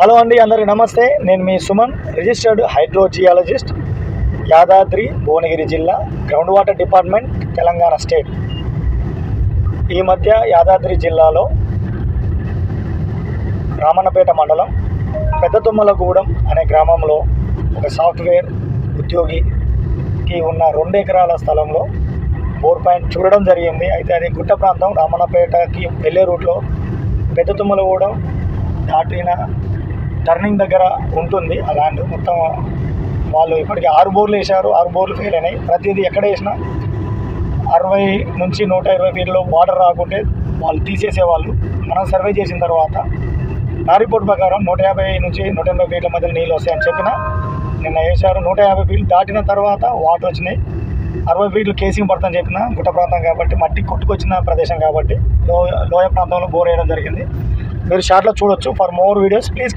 Hello అండి అందరికి నమస్తే. నేను మీ సుమన్ రిజిస్టర్డ్ హైడ్రోజియాలజిస్ట్ యాదాద్రి భువనగిరి జిల్లా ground water department Telangana state. ఈ మధ్య యాదాద్రి జిల్లాలో రామన్నపేట మండలం పెద్దతుమ్మలగూడెం అనే గ్రామంలో ఒక సాఫ్ట్వేర్ ఉద్యోగికి ఉన్న రెండు ఎకరాల స్థలంలో బోర్ పాయింట్ చూడడం జరిగింది. అయితే అది గుట్ట ప్రాంతం రామన్నపేటకి వెళ్ళే రూట్లో పెద్ద తుమ్మలగూడెం దాటిన టర్నింగ్ దగ్గర ఉంటుంది ఆ ల్యాండ్ మొత్తం వాళ్ళు ఇప్పటికి ఆరు బోర్లు వేశారు. ఆరు బోర్లు ఫెయిల్ అయినాయి. ప్రతిదీ ఎక్కడ వేసినా అరవై నుంచి నూట ఇరవై ఫీట్లో వాటర్ రాకుంటే వాళ్ళు తీసేసేవాళ్ళు మనం సర్వే చేసిన తర్వాత నా రిపోర్ట్ ప్రకారం నూట యాభై నుంచి నూట ఎనభై ఫీట్ల మధ్య నీళ్ళు వస్తాయని చెప్పిన నిన్న వేశారు. నూట యాభై ఫీట్లు దాటిన తర్వాత వాటర్ వచ్చినాయి. అరవై ఫీట్లు కేసింగ్ పడతాం చెప్పిన గుట్ట ప్రాంతం కాబట్టి మట్టి కొట్టుకొచ్చిన ప్రదేశం కాబట్టి లోయ లోయ ప్రాంతంలో బోర్ వేయడం జరిగింది. మీరు షార్ట్లో చూడొచ్చు. For more videos please